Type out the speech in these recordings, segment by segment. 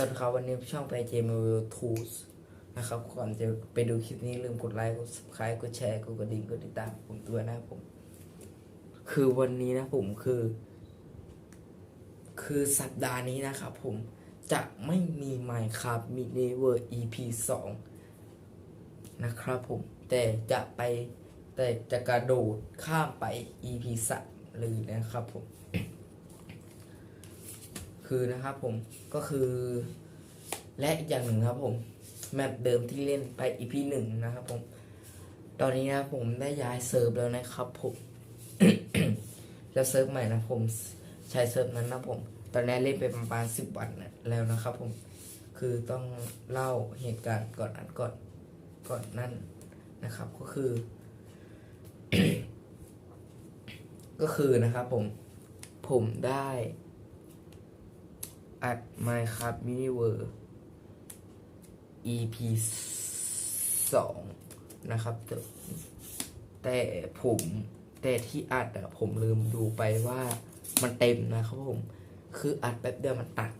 วัสดีครับวันนี้ช่องไปเจม w ทูสนะครับก่อนจะไปดูคลิปนี้ลืมกดไลค์กด subscribe กดแชร์กดกระดิ่งกดติดตามผมด้วนะผม คือวันนี้นะผมคือ คือสัปดาห์นี้นะครับผมจะไม่มี Minecraft Mini World EP 2นะครับผมแต่จะไปแต่จะกระโดดข้ามไป EP 3เลยนะครับผม คือนะครับผมก็คือ และอีกอย่างหนึ่งครับผมแมปเดิมที่เล่นไป EP หนึ่งนะครับผม ตอนนี้นะผมได้ย้ายเซิร์ฟแล้วนะครับผมแล้วเซิร์ฟใหม่นะผมใช้เซิร์ฟนั้นนะผม ตอนนี้เล่นไปประมาณสิบวันนะแล้วนะครับผมคือต้องเล่าเหตุการณ์ก่อนอันก่อนก่อนนั่นนะครับ ก็คือ ก็คือนะครับผมผมได้ อัด Minecraft Mini World EP สองนะครับ แต่แต่ผมแต่ที่อัดอะผมลืมดูไปว่ามันเต็มนะครับผม คืออัดแป๊บเดียวมันตัด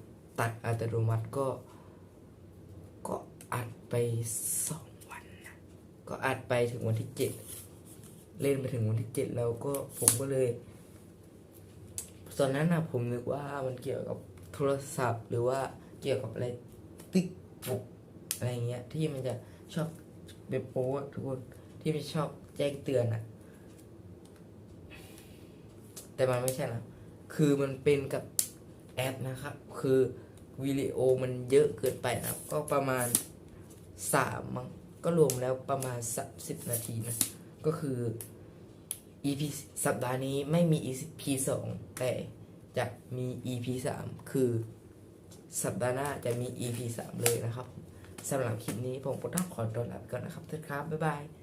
ตัดอัตโนมัติก็ ก็อัดไปสองวันนะก็อัดไปถึงวันที่เจ็ดเล่นไปถึงวันที่เจ็ดแล้วก็ผมก็เลย ตอนนั้นนะผมนึกว่ามันเกี่ยวกับ ทรศัพท์ หรือว่าเกี่ยวกับอะไรติ๊กปุกอะไรเงี้ย ที่มันจะชอบเบโป้ทุกคนที่มันชอบแจ้งเตือนอะแต่มันไม่ใช่นะ คือมันเป็นกับแอปนะครับ คือวิดีโอมันเยอะเกินไปนะ ก็ประมาณสามมั้งก็รวมแล้วประมาณสามสิบนาทีนะ ก็คือ EP สัปดาห์นี้ไม่มี EP สองแต่ จะมี EP สามคือสัปดาห์หน้าจะมี EP สามเลยนะครับสำหรับคลิปนี้ผมก็ต้องขอตัวลาไปก่อนนะครับทุกครับ บ๊ายบาย